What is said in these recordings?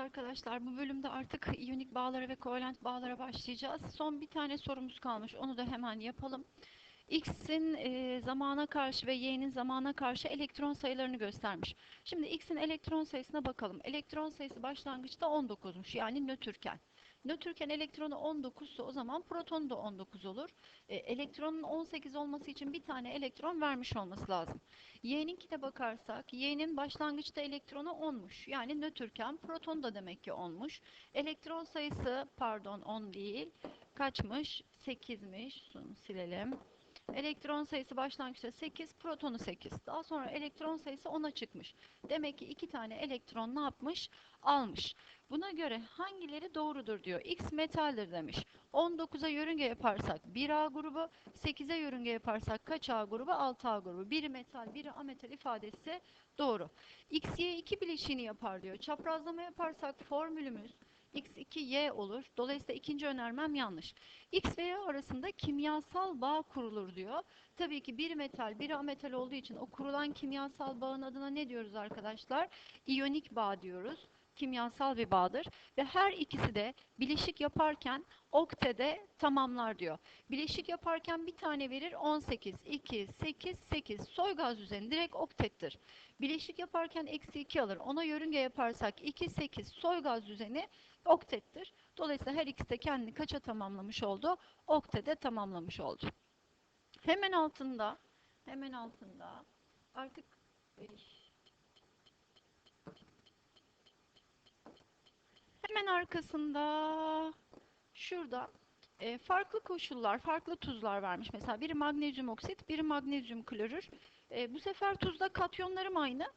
arkadaşlar bu bölümde artık iyonik bağlara ve kovalent bağlara başlayacağız. Son bir tane sorumuz kalmış. Onu da hemen yapalım. X'in e, zamana karşı ve Y'nin zamana karşı elektron sayılarını göstermiş. Şimdi X'in elektron sayısına bakalım. Elektron sayısı başlangıçta 19'muş. Yani nötrken. Nötrken elektronu 19 ise o zaman protonu da 19 olur. E, elektronun 18 olması için bir tane elektron vermiş olması lazım. Y'ninkine bakarsak, Y'nin başlangıçta elektronu 10'muş. Yani nötrken proton da demek ki 10'muş. Elektron sayısı, pardon 10 değil, kaçmış? 8'miş. Şunu silelim. Elektron sayısı başlangıçta 8, protonu 8. Daha sonra elektron sayısı 10'a çıkmış. Demek ki iki tane elektron ne yapmış? Almış. Buna göre hangileri doğrudur diyor. X metaldir demiş. 19'a yörünge yaparsak 1A grubu, 8'e yörünge yaparsak kaç A grubu? 6A grubu. Biri metal, biri ametal ifadesi doğru. X, Y iki bileşiğini yapar diyor. Çaprazlama yaparsak formülümüz X2Y olur. Dolayısıyla ikinci önermem yanlış. X ve Y arasında kimyasal bağ kurulur diyor. Tabii ki bir metal, biri ametal olduğu için o kurulan kimyasal bağın adına ne diyoruz arkadaşlar? İyonik bağ diyoruz. Kimyasal bir bağdır ve her ikisi de bileşik yaparken oktede tamamlar diyor. Bileşik yaparken bir tane verir 18, 2, 8, 8. Soy gaz düzeni direkt oktettir. Bileşik yaparken eksi 2 alır. Ona yörünge yaparsak 2, 8 soy gaz düzeni oktettir. Dolayısıyla her ikisi de kendini kaça tamamlamış oldu? Oktede tamamlamış oldu. Hemen altında, hemen altında artık hemen arkasında şurada e, farklı koşullar, farklı tuzlar vermiş. Mesela biri magnezyum oksit, biri magnezyum klorür. E, bu sefer tuzda katyonlarım aynı.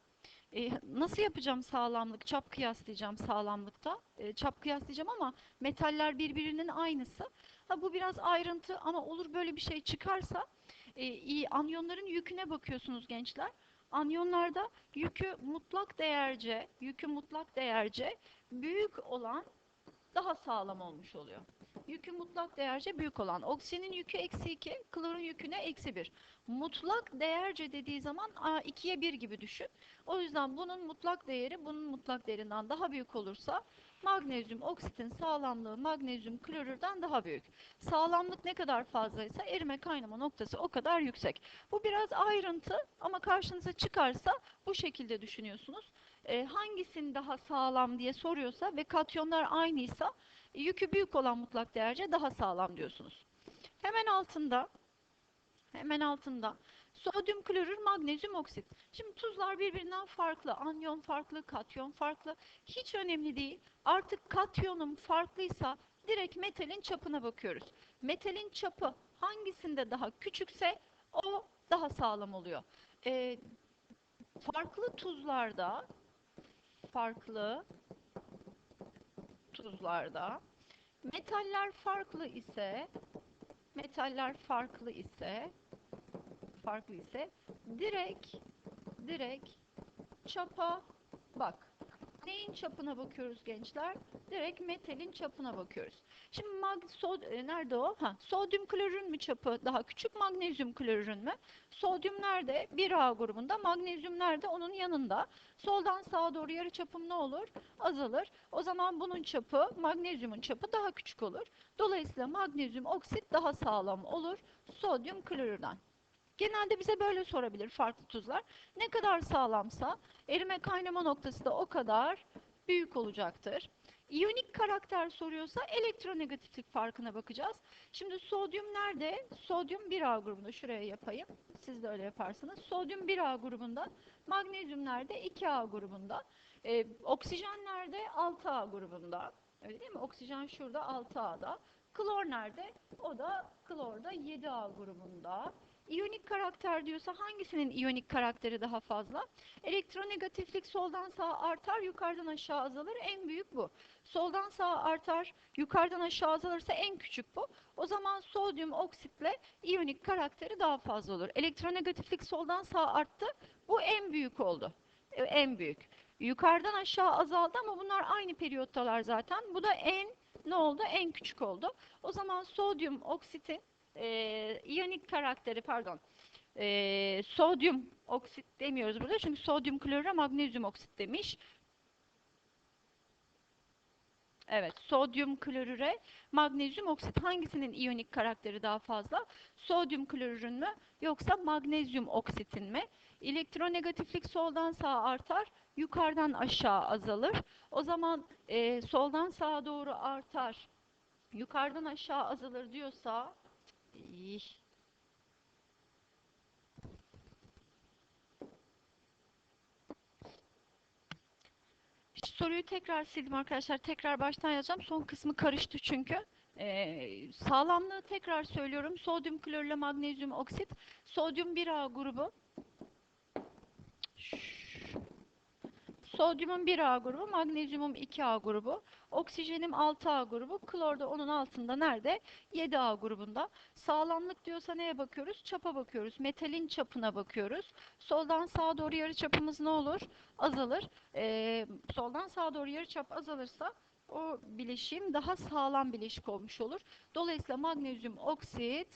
E, nasıl yapacağım sağlamlık? Çap kıyaslayacağım sağlamlıkta. E, çap kıyaslayacağım ama metaller birbirinin aynısı. Ha, bu biraz ayrıntı ama olur böyle bir şey çıkarsa e, iyi, anyonların yüküne bakıyorsunuz gençler. Anyonlarda yükü mutlak değerce, yükü mutlak değerce büyük olan daha sağlam olmuş oluyor. Yükü mutlak değerce büyük olan. Oksijenin yükü eksi 2, klorun yüküne eksi 1. Mutlak değerce dediği zaman 2'ye 1 gibi düşün. O yüzden bunun mutlak değeri bunun mutlak değerinden daha büyük olursa magnezyum oksitin sağlamlığı magnezyum klorürden daha büyük. Sağlamlık ne kadar fazlaysa erime kaynama noktası o kadar yüksek. Bu biraz ayrıntı ama karşınıza çıkarsa bu şekilde düşünüyorsunuz. E, hangisinin daha sağlam diye soruyorsa ve katyonlar aynıysa yükü büyük olan mutlak değerce daha sağlam diyorsunuz. Hemen altında hemen altında sodyum klorür, magnezyum oksit. Şimdi tuzlar birbirinden farklı. Anyon farklı, katyon farklı. Hiç önemli değil. Artık katyonum farklıysa direkt metalin çapına bakıyoruz. Metalin çapı hangisinde daha küçükse o daha sağlam oluyor. Ee, farklı tuzlarda farklı tuzlarda metaller farklı ise metaller farklı ise farklı ise direkt direkt çapa bak. Neyin çapına bakıyoruz gençler? Direkt metalin çapına bakıyoruz. Şimdi mag sod e, nerede o? Ha, sodyum klorürün mü çapı daha küçük, magnezyum klorürün mü? Sodyum nerede? 1A grubunda, magnezyum nerede? Onun yanında. Soldan sağa doğru yarı çapım ne olur? Azalır. O zaman bunun çapı, magnezyumun çapı daha küçük olur. Dolayısıyla magnezyum oksit daha sağlam olur sodyum klorürden. Genelde bize böyle sorabilir farklı tuzlar. Ne kadar sağlamsa erime kaynama noktası da o kadar büyük olacaktır. İyonik karakter soruyorsa elektronegatiflik farkına bakacağız. Şimdi sodyum nerede? Sodyum 1A grubunda. Şuraya yapayım. Siz de öyle yaparsınız. Sodyum 1A grubunda. Magnezyum nerede? 2A grubunda. Ee, oksijen nerede? 6A grubunda. Öyle değil mi? Oksijen şurada 6A'da. Klor nerede? O da klorda 7A grubunda. İyonik karakter diyorsa hangisinin iyonik karakteri daha fazla? Elektronegatiflik soldan sağa artar, yukarıdan aşağı azalır. En büyük bu. Soldan sağa artar, yukarıdan aşağı azalırsa en küçük bu. O zaman sodyum oksitle iyonik karakteri daha fazla olur. Elektronegatiflik soldan sağa arttı. Bu en büyük oldu. E, en büyük. Yukarıdan aşağı azaldı ama bunlar aynı periyottalar zaten. Bu da en ne oldu? En küçük oldu. O zaman sodyum oksitin e, iyonik karakteri pardon e, sodyum oksit demiyoruz burada çünkü sodyum klorür magnezyum oksit demiş. Evet, sodyum klorüre magnezyum oksit hangisinin iyonik karakteri daha fazla? Sodyum klorürün mü yoksa magnezyum oksitin mi? Elektronegatiflik soldan sağa artar, yukarıdan aşağı azalır. O zaman e, soldan sağa doğru artar, yukarıdan aşağı azalır diyorsa Soruyu tekrar sildim arkadaşlar. Tekrar baştan yazacağım. Son kısmı karıştı çünkü. Ee, sağlamlığı tekrar söylüyorum. Sodyum klorürle magnezyum oksit. Sodyum 1A grubu. Sodyumun 1A grubu, magnezyumum 2A grubu, oksijenim 6A grubu, klor da onun altında nerede? 7A grubunda. Sağlamlık diyorsa neye bakıyoruz? Çapa bakıyoruz. Metalin çapına bakıyoruz. Soldan sağa doğru yarı çapımız ne olur? Azalır. Ee, soldan sağa doğru yarı çap azalırsa o bileşim daha sağlam bileşik olmuş olur. Dolayısıyla magnezyum oksit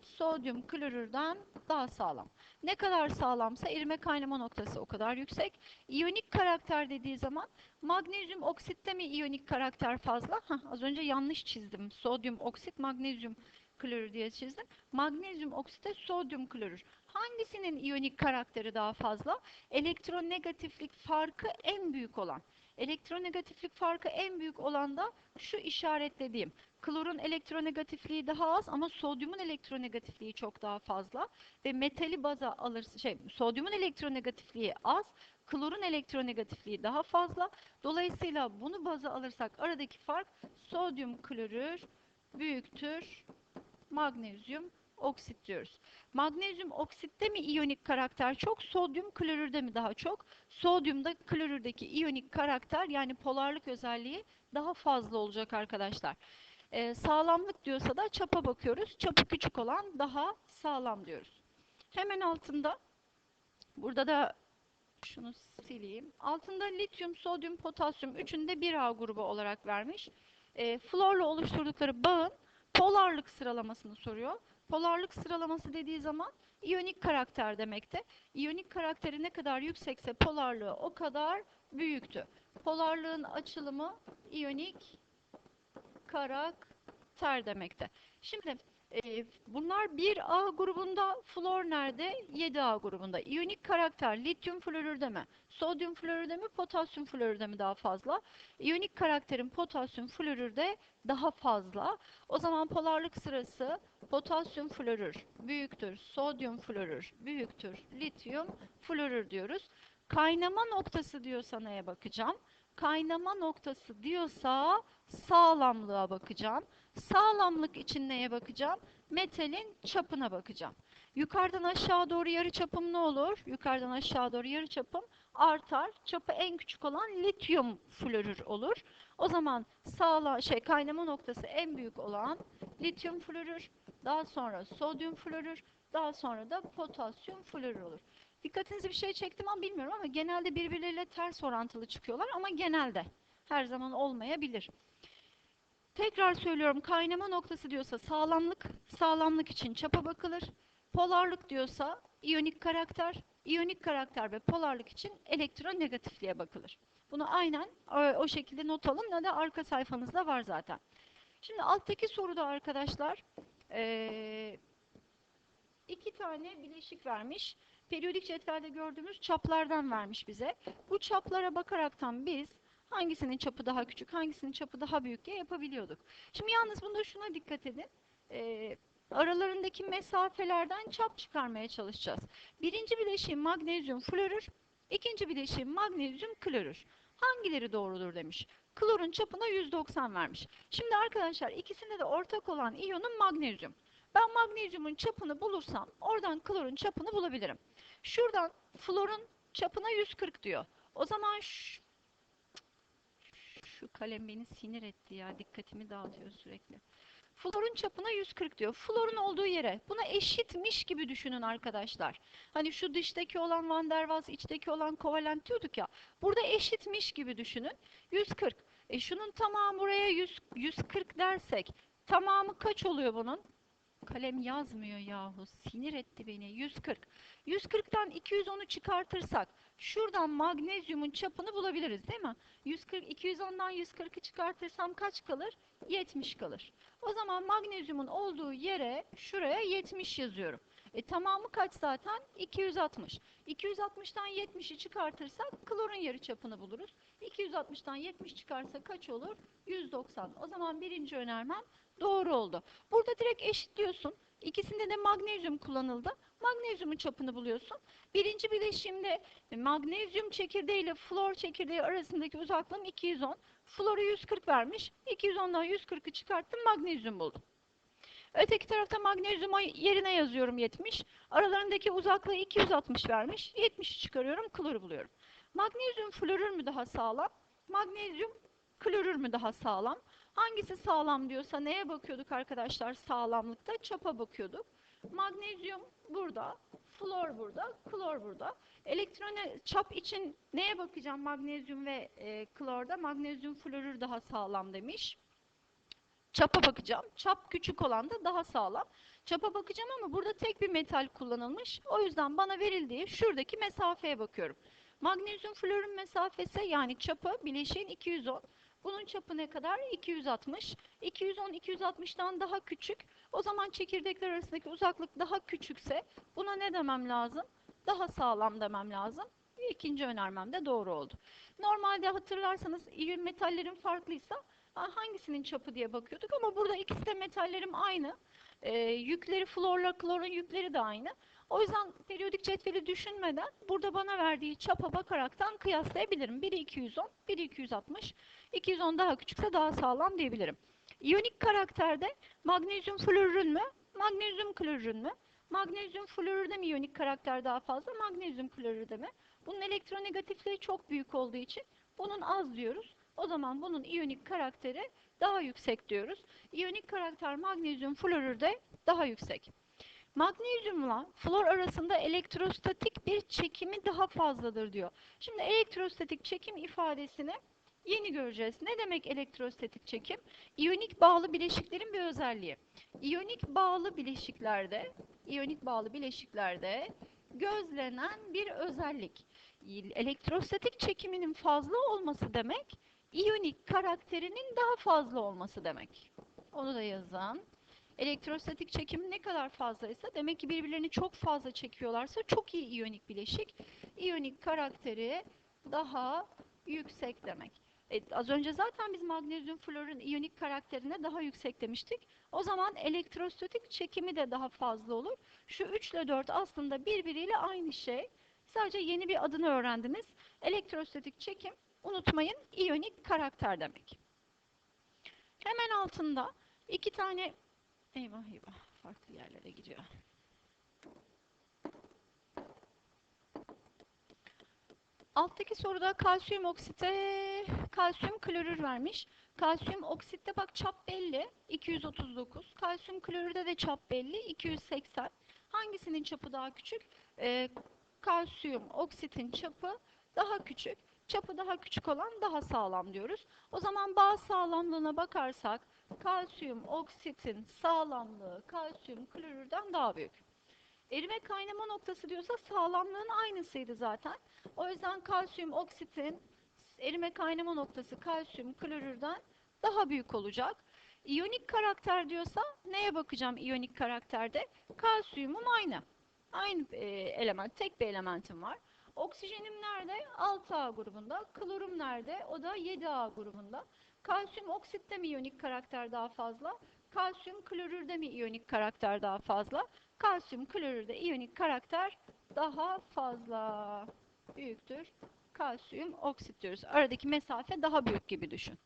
sodyum klorürden daha sağlam. Ne kadar sağlamsa erime kaynama noktası o kadar yüksek. İyonik karakter dediği zaman magnezyum oksitte mi iyonik karakter fazla? Hah, az önce yanlış çizdim. Sodyum oksit magnezyum klorür diye çizdim. Magnezyum oksite sodyum klorür. Hangisinin iyonik karakteri daha fazla? Elektronegatiflik farkı en büyük olan. Elektronegatiflik farkı en büyük olan da şu işaretlediğim. Klorun elektronegatifliği daha az ama sodyumun elektronegatifliği çok daha fazla ve metali baza alırsa şey sodyumun elektronegatifliği az, klorun elektronegatifliği daha fazla. Dolayısıyla bunu baza alırsak aradaki fark sodyum klorür büyüktür magnezyum oksit diyoruz. Magnezyum oksitte mi iyonik karakter çok, sodyum klorürde mi daha çok? Sodyumda klorürdeki iyonik karakter yani polarlık özelliği daha fazla olacak arkadaşlar. Ee, sağlamlık diyorsa da çapa bakıyoruz. Çapı küçük olan daha sağlam diyoruz. Hemen altında burada da şunu sileyim. Altında lityum, sodyum, potasyum üçünde 1A grubu olarak vermiş. E, florla oluşturdukları bağın polarlık sıralamasını soruyor. Polarlık sıralaması dediği zaman iyonik karakter demekte. İyonik karakteri ne kadar yüksekse polarlığı o kadar büyüktü. Polarlığın açılımı iyonik karakter demekte. Şimdi e, bunlar 1A grubunda, flor nerede? 7A grubunda. İyonik karakter lityum florürde mi? Sodyum florürde mi? Potasyum florürde mi daha fazla? İyonik karakterin potasyum florürde daha fazla. O zaman polarlık sırası potasyum florür büyüktür, sodyum florür büyüktür, lityum florür diyoruz. Kaynama noktası diyorsa neye bakacağım? Kaynama noktası diyorsa sağlamlığa bakacağım. Sağlamlık için neye bakacağım? Metalin çapına bakacağım. Yukarıdan aşağı doğru yarı çapım ne olur? Yukarıdan aşağı doğru yarı çapım artar. Çapı en küçük olan lityum florür olur. O zaman sağla şey kaynama noktası en büyük olan lityum florür, daha sonra sodyum florür, daha sonra da potasyum florür olur. Dikkatinizi bir şey çektim ama bilmiyorum ama genelde birbirleriyle ters orantılı çıkıyorlar ama genelde her zaman olmayabilir. Tekrar söylüyorum kaynama noktası diyorsa sağlamlık, sağlamlık için çapa bakılır. Polarlık diyorsa iyonik karakter, iyonik karakter ve polarlık için elektronegatifliğe bakılır. Bunu aynen o, o şekilde not alın ya da arka sayfanızda var zaten. Şimdi alttaki soruda arkadaşlar ee, iki tane bileşik vermiş. Periyodik cetvelde gördüğümüz çaplardan vermiş bize. Bu çaplara bakaraktan biz hangisinin çapı daha küçük, hangisinin çapı daha büyük diye yapabiliyorduk. Şimdi yalnız bunda şuna dikkat edin. Ee, aralarındaki mesafelerden çap çıkarmaya çalışacağız. Birinci bileşiğin magnezyum florür, ikinci bileşiğin magnezyum klorür. Hangileri doğrudur demiş. Klorun çapına 190 vermiş. Şimdi arkadaşlar ikisinde de ortak olan iyonun magnezyum. Ben magnezyumun çapını bulursam oradan klorun çapını bulabilirim. Şuradan florun çapına 140 diyor. O zaman şu, şu kalem beni sinir etti ya. Dikkatimi dağıtıyor sürekli. Florun çapına 140 diyor. Florun olduğu yere buna eşitmiş gibi düşünün arkadaşlar. Hani şu dıştaki olan Van der Waals, içteki olan kovalent diyorduk ya. Burada eşitmiş gibi düşünün. 140. E şunun tamamı buraya 100, 140 dersek tamamı kaç oluyor bunun? Kalem yazmıyor yahu. Sinir etti beni. 140. 140'tan 210'u çıkartırsak şuradan magnezyumun çapını bulabiliriz değil mi? 140, 210'dan 140'ı çıkartırsam kaç kalır? 70 kalır. O zaman magnezyumun olduğu yere şuraya 70 yazıyorum. E tamamı kaç zaten? 260. 260'tan 70'i çıkartırsak klorun yarıçapını buluruz. 260'tan 70 çıkarsa kaç olur? 190. O zaman birinci önermem doğru oldu. Burada direkt eşitliyorsun. İkisinde de magnezyum kullanıldı. Magnezyumun çapını buluyorsun. Birinci bileşimde magnezyum çekirdeği ile flor çekirdeği arasındaki uzaklığım 210. Floru 140 vermiş. 210'dan 140'ı çıkarttım magnezyum buldum. Öteki tarafta magnezyuma yerine yazıyorum 70. Aralarındaki uzaklığı 260 vermiş. 70'i çıkarıyorum, kloru buluyorum. Magnezyum florür mü daha sağlam? Magnezyum klorür mü daha sağlam? Hangisi sağlam diyorsa neye bakıyorduk arkadaşlar sağlamlıkta? Çapa bakıyorduk. Magnezyum burada, flor burada, klor burada. Elektrone çap için neye bakacağım magnezyum ve e, klorda? Magnezyum florür daha sağlam demiş. Çapa bakacağım. Çap küçük olan da daha sağlam. Çapa bakacağım ama burada tek bir metal kullanılmış. O yüzden bana verildiği şuradaki mesafeye bakıyorum. Magnezyum florun mesafesi yani çapı bileşiğin 210. Bunun çapı ne kadar? 260. 210 260'tan daha küçük. O zaman çekirdekler arasındaki uzaklık daha küçükse buna ne demem lazım? Daha sağlam demem lazım. İkinci önermem de doğru oldu. Normalde hatırlarsanız iyi metallerin farklıysa hangisinin çapı diye bakıyorduk ama burada ikisi de metallerim aynı. Ee, yükleri florla klorun yükleri de aynı. O yüzden periyodik cetveli düşünmeden burada bana verdiği çapa bakaraktan kıyaslayabilirim. Biri 210, biri 260. 210 daha küçükse daha sağlam diyebilirim. İyonik karakterde magnezyum florürün mü, magnezyum klorürün mü? Magnezyum florürde mi iyonik karakter daha fazla, magnezyum klorürde mi? Bunun elektronegatifliği çok büyük olduğu için bunun az diyoruz. O zaman bunun iyonik karakteri daha yüksek diyoruz. İyonik karakter magnezyum florürde daha yüksek. Magnezyumla flor arasında elektrostatik bir çekimi daha fazladır diyor. Şimdi elektrostatik çekim ifadesini yeni göreceğiz. Ne demek elektrostatik çekim? İyonik bağlı bileşiklerin bir özelliği. İyonik bağlı bileşiklerde, iyonik bağlı bileşiklerde gözlenen bir özellik. Elektrostatik çekiminin fazla olması demek, iyonik karakterinin daha fazla olması demek. Onu da yazın. Elektrostatik çekim ne kadar fazlaysa demek ki birbirlerini çok fazla çekiyorlarsa çok iyi iyonik bileşik. İyonik karakteri daha yüksek demek. E, az önce zaten biz magnezyum florun iyonik karakterine daha yüksek demiştik. O zaman elektrostatik çekimi de daha fazla olur. Şu 3 ile 4 aslında birbiriyle aynı şey. Sadece yeni bir adını öğrendiniz. Elektrostatik çekim unutmayın iyonik karakter demek. Hemen altında iki tane eyvah eyvah farklı yerlere gidiyor. Alttaki soruda kalsiyum oksite kalsiyum klorür vermiş. Kalsiyum oksitte bak çap belli 239. Kalsiyum klorürde de çap belli 280. Hangisinin çapı daha küçük? Ee, kalsiyum oksitin çapı daha küçük. Çapı daha küçük olan daha sağlam diyoruz. O zaman bağ sağlamlığına bakarsak kalsiyum oksitin sağlamlığı kalsiyum klorürden daha büyük. Erime kaynama noktası diyorsa sağlamlığın aynısıydı zaten. O yüzden kalsiyum oksitin erime kaynama noktası kalsiyum klorürden daha büyük olacak. İyonik karakter diyorsa neye bakacağım iyonik karakterde? Kalsiyumum aynı. Aynı e, element, tek bir elementim var. Oksijenim nerede? 6A grubunda. Klorum nerede? O da 7A grubunda. Kalsiyum oksitte mi iyonik karakter daha fazla? Kalsiyum klorürde mi iyonik karakter daha fazla? Kalsiyum klorürde iyonik karakter daha fazla. Büyüktür. Kalsiyum oksit diyoruz. Aradaki mesafe daha büyük gibi düşün.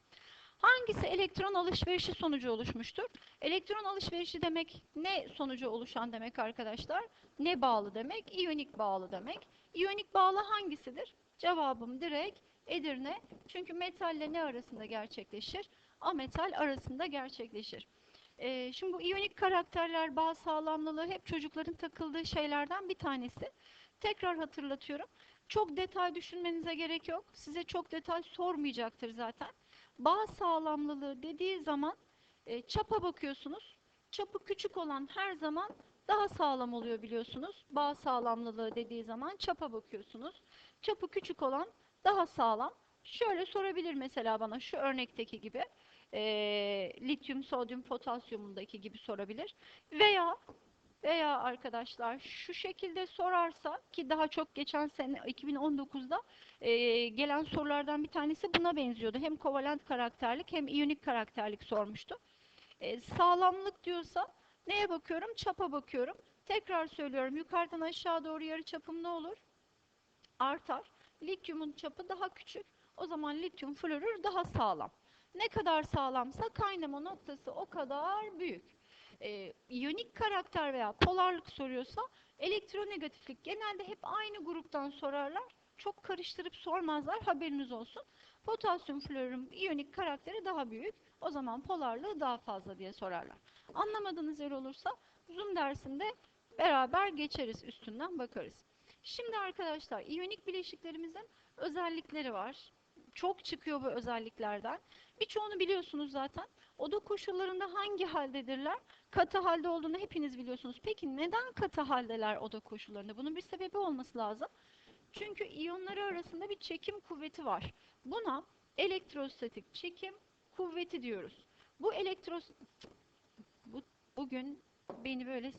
Hangisi elektron alışverişi sonucu oluşmuştur? Elektron alışverişi demek ne sonucu oluşan demek arkadaşlar? Ne bağlı demek? İyonik bağlı demek. İyonik bağlı hangisidir? Cevabım direkt Edirne. Çünkü metalle ne arasında gerçekleşir? Ametal arasında gerçekleşir. Ee, şimdi bu iyonik karakterler, bağ sağlamlılığı hep çocukların takıldığı şeylerden bir tanesi. Tekrar hatırlatıyorum. Çok detay düşünmenize gerek yok. Size çok detay sormayacaktır zaten. Bağ sağlamlılığı dediği zaman e, çapa bakıyorsunuz. Çapı küçük olan her zaman daha sağlam oluyor biliyorsunuz. Bağ sağlamlılığı dediği zaman çapa bakıyorsunuz. Çapı küçük olan daha sağlam. Şöyle sorabilir mesela bana şu örnekteki gibi. eee, lityum, sodyum, potasyumundaki gibi sorabilir. Veya veya arkadaşlar şu şekilde sorarsa ki daha çok geçen sene 2019'da eee, gelen sorulardan bir tanesi buna benziyordu. Hem kovalent karakterlik hem iyonik karakterlik sormuştu. E, sağlamlık diyorsa neye bakıyorum? Çapa bakıyorum. Tekrar söylüyorum. Yukarıdan aşağı doğru yarı çapım ne olur? Artar. Lityumun çapı daha küçük. O zaman lityum florür daha sağlam. Ne kadar sağlamsa kaynama noktası o kadar büyük. E, iyonik karakter veya polarlık soruyorsa elektronegatiflik genelde hep aynı gruptan sorarlar. Çok karıştırıp sormazlar haberiniz olsun. Potasyum florürün iyonik karakteri daha büyük. O zaman polarlığı daha fazla diye sorarlar. Anlamadığınız yer olursa Zoom dersinde beraber geçeriz üstünden bakarız. Şimdi arkadaşlar iyonik bileşiklerimizin özellikleri var. Çok çıkıyor bu özelliklerden. Birçoğunu biliyorsunuz zaten. Oda koşullarında hangi haldedirler? Katı halde olduğunu hepiniz biliyorsunuz. Peki neden katı haldeler oda koşullarında? Bunun bir sebebi olması lazım. Çünkü iyonları arasında bir çekim kuvveti var. Buna elektrostatik çekim kuvveti diyoruz. Bu elektros bu bugün beni böyle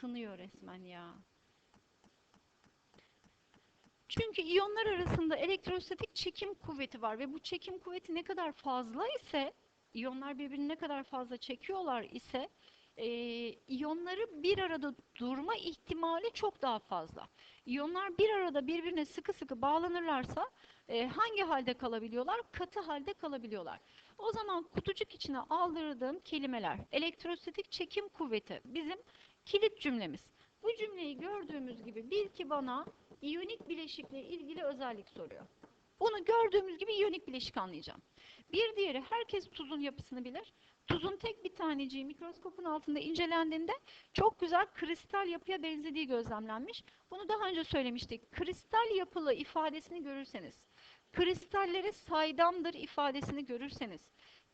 sınıyor resmen ya. Çünkü iyonlar arasında elektrostatik çekim kuvveti var ve bu çekim kuvveti ne kadar fazla ise iyonlar birbirini ne kadar fazla çekiyorlar ise e, iyonları bir arada durma ihtimali çok daha fazla. İyonlar bir arada birbirine sıkı sıkı bağlanırlarsa e, hangi halde kalabiliyorlar? Katı halde kalabiliyorlar. O zaman kutucuk içine aldırdığım kelimeler elektrostatik çekim kuvveti bizim kilit cümlemiz. Bu cümleyi gördüğümüz gibi bil ki bana iyonik bileşikle ilgili özellik soruyor. Bunu gördüğümüz gibi iyonik bileşik anlayacağım. Bir diğeri herkes tuzun yapısını bilir. Tuzun tek bir taneciği mikroskopun altında incelendiğinde çok güzel kristal yapıya benzediği gözlemlenmiş. Bunu daha önce söylemiştik. Kristal yapılı ifadesini görürseniz, kristalleri saydamdır ifadesini görürseniz,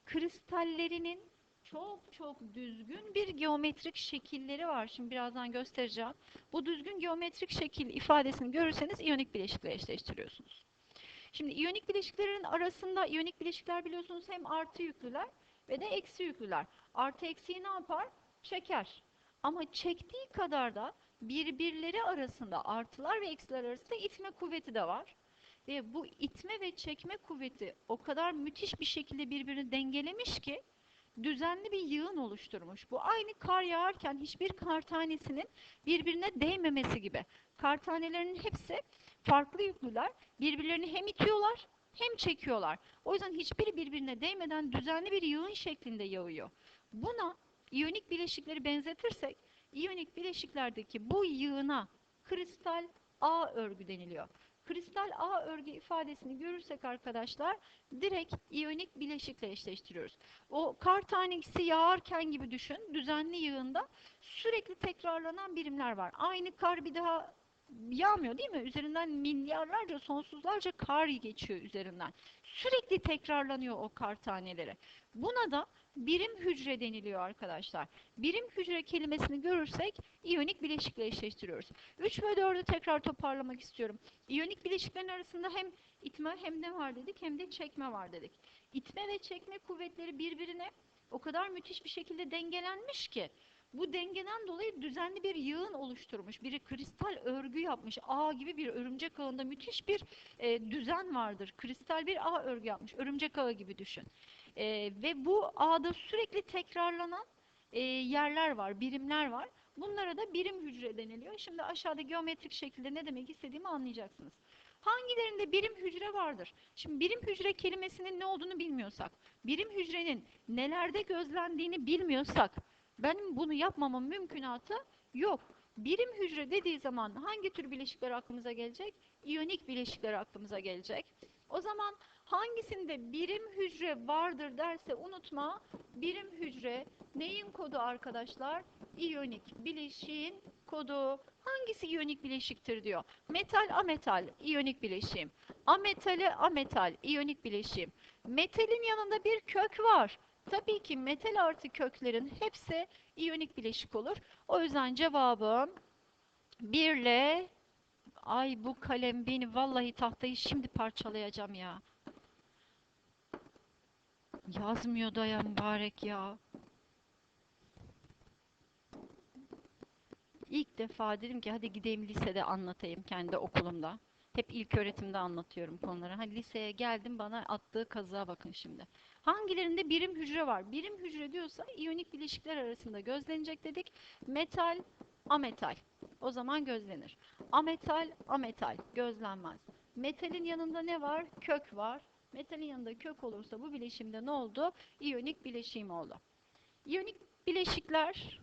kristallerinin çok çok düzgün bir geometrik şekilleri var. Şimdi birazdan göstereceğim. Bu düzgün geometrik şekil ifadesini görürseniz iyonik bileşikle eşleştiriyorsunuz. Şimdi iyonik bileşiklerin arasında iyonik bileşikler biliyorsunuz hem artı yüklüler ve de eksi yüklüler. Artı eksiği ne yapar? Çeker. Ama çektiği kadar da birbirleri arasında artılar ve eksiler arasında itme kuvveti de var. Ve bu itme ve çekme kuvveti o kadar müthiş bir şekilde birbirini dengelemiş ki düzenli bir yığın oluşturmuş. Bu aynı kar yağarken hiçbir kar tanesinin birbirine değmemesi gibi. Kar tanelerinin hepsi farklı yüklüler. Birbirlerini hem itiyorlar hem çekiyorlar. O yüzden hiçbiri birbirine değmeden düzenli bir yığın şeklinde yağıyor. Buna iyonik bileşikleri benzetirsek, iyonik bileşiklerdeki bu yığına kristal A örgü deniliyor. Kristal A örgü ifadesini görürsek arkadaşlar direkt iyonik bileşikle eşleştiriyoruz. O kar tanesi yağarken gibi düşün. Düzenli yığında sürekli tekrarlanan birimler var. Aynı kar bir daha yağmıyor değil mi? Üzerinden milyarlarca, sonsuzlarca kar geçiyor üzerinden. Sürekli tekrarlanıyor o kar taneleri. Buna da birim hücre deniliyor arkadaşlar. Birim hücre kelimesini görürsek iyonik bileşikle eşleştiriyoruz. 3 ve 4'ü tekrar toparlamak istiyorum. İyonik bileşiklerin arasında hem itme hem ne var dedik hem de çekme var dedik. İtme ve çekme kuvvetleri birbirine o kadar müthiş bir şekilde dengelenmiş ki bu dengeden dolayı düzenli bir yığın oluşturmuş. Biri kristal örgü yapmış. Ağ gibi bir örümcek ağında müthiş bir e, düzen vardır. Kristal bir ağ örgü yapmış. Örümcek ağı gibi düşün. E, ve bu ağda sürekli tekrarlanan e, yerler var, birimler var. Bunlara da birim hücre deniliyor. Şimdi aşağıda geometrik şekilde ne demek istediğimi anlayacaksınız. Hangilerinde birim hücre vardır? Şimdi birim hücre kelimesinin ne olduğunu bilmiyorsak, birim hücrenin nelerde gözlendiğini bilmiyorsak, benim bunu yapmamın mümkünatı yok. Birim hücre dediği zaman hangi tür bileşikler aklımıza gelecek? İyonik bileşikler aklımıza gelecek. O zaman hangisinde birim hücre vardır derse unutma. Birim hücre neyin kodu arkadaşlar? İyonik bileşiğin kodu. Hangisi iyonik bileşiktir diyor. Metal ametal iyonik bileşiğim. Ametali ametal iyonik bileşiğim. Metalin yanında bir kök var. Tabii ki metal artı köklerin hepsi iyonik bileşik olur. O yüzden cevabım 1 ile ay bu kalem beni vallahi tahtayı şimdi parçalayacağım ya. Yazmıyor da ya mübarek ya. İlk defa dedim ki hadi gideyim lisede anlatayım kendi okulumda. Hep ilk öğretimde anlatıyorum konuları. Hani liseye geldim bana attığı kazığa bakın şimdi. Hangilerinde birim hücre var? Birim hücre diyorsa iyonik bileşikler arasında gözlenecek dedik. Metal, ametal. O zaman gözlenir. Ametal, ametal gözlenmez. Metalin yanında ne var? Kök var. Metalin yanında kök olursa bu bileşimde ne oldu? İyonik bileşim oldu. İyonik bileşikler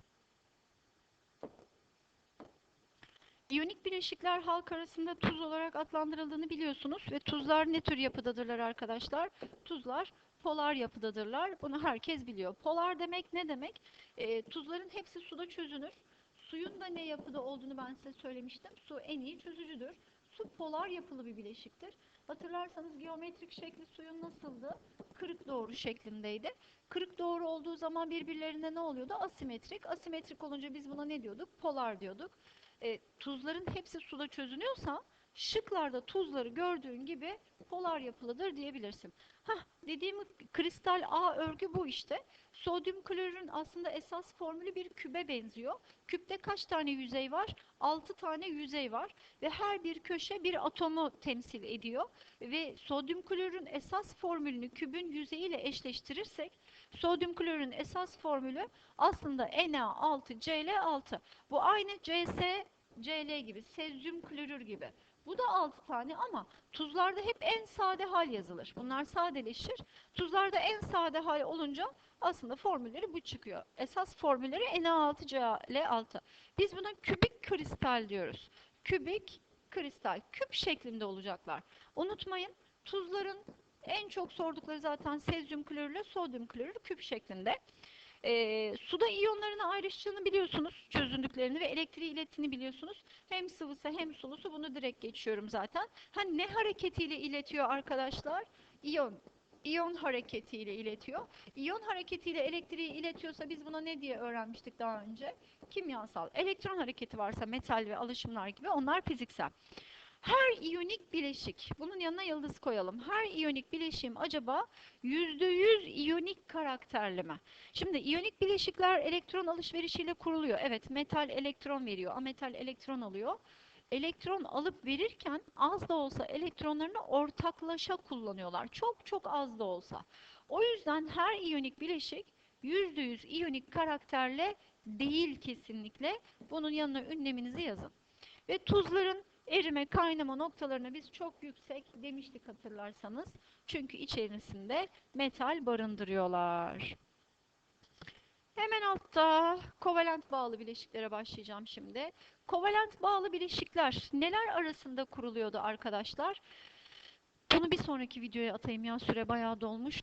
İyonik bileşikler halk arasında tuz olarak adlandırıldığını biliyorsunuz ve tuzlar ne tür yapıdadırlar arkadaşlar? Tuzlar polar yapıdadırlar. Bunu herkes biliyor. Polar demek ne demek? E, tuzların hepsi suda çözünür. Suyun da ne yapıda olduğunu ben size söylemiştim. Su en iyi çözücüdür. Su polar yapılı bir bileşiktir. Hatırlarsanız geometrik şekli suyun nasıldı? Kırık doğru şeklindeydi. Kırık doğru olduğu zaman birbirlerine ne oluyordu? Asimetrik. Asimetrik olunca biz buna ne diyorduk? Polar diyorduk. E, tuzların hepsi suda çözünüyorsa şıklarda tuzları gördüğün gibi polar yapılıdır diyebilirsin. Hah, dediğim kristal A örgü bu işte. Sodyum klorürün aslında esas formülü bir kübe benziyor. Küpte kaç tane yüzey var? 6 tane yüzey var ve her bir köşe bir atomu temsil ediyor. Ve sodyum klorürün esas formülünü kübün yüzeyiyle eşleştirirsek sodyum klorürün esas formülü aslında Na6Cl6. Bu aynı CS Cl gibi, sezyum klorür gibi. Bu da 6 tane ama tuzlarda hep en sade hal yazılır. Bunlar sadeleşir. Tuzlarda en sade hal olunca aslında formülleri bu çıkıyor. Esas formülleri Na6Cl6. Biz buna kübik kristal diyoruz. Kübik kristal. Küp şeklinde olacaklar. Unutmayın tuzların en çok sordukları zaten sezyum klorürle sodyum klorür küp şeklinde. E, suda iyonlarını ayrıştığını biliyorsunuz, çözündüklerini ve elektriği ilettiğini biliyorsunuz. Hem sıvısı hem sulusu bunu direkt geçiyorum zaten. Ha ne hareketiyle iletiyor arkadaşlar? İyon. İyon hareketiyle iletiyor. İyon hareketiyle elektriği iletiyorsa biz buna ne diye öğrenmiştik daha önce? Kimyasal. Elektron hareketi varsa metal ve alışımlar gibi onlar fiziksel. Her iyonik bileşik, bunun yanına yıldız koyalım. Her iyonik bileşim acaba %100 iyonik karakterli mi? Şimdi iyonik bileşikler elektron alışverişiyle kuruluyor. Evet, metal elektron veriyor, ametal elektron alıyor. Elektron alıp verirken az da olsa elektronlarını ortaklaşa kullanıyorlar. Çok çok az da olsa. O yüzden her iyonik bileşik %100 iyonik karakterle değil kesinlikle. Bunun yanına ünleminizi yazın. Ve tuzların erime kaynama noktalarına biz çok yüksek demiştik hatırlarsanız. Çünkü içerisinde metal barındırıyorlar. Hemen altta kovalent bağlı bileşiklere başlayacağım şimdi. Kovalent bağlı bileşikler neler arasında kuruluyordu arkadaşlar? Bunu bir sonraki videoya atayım ya süre bayağı dolmuş.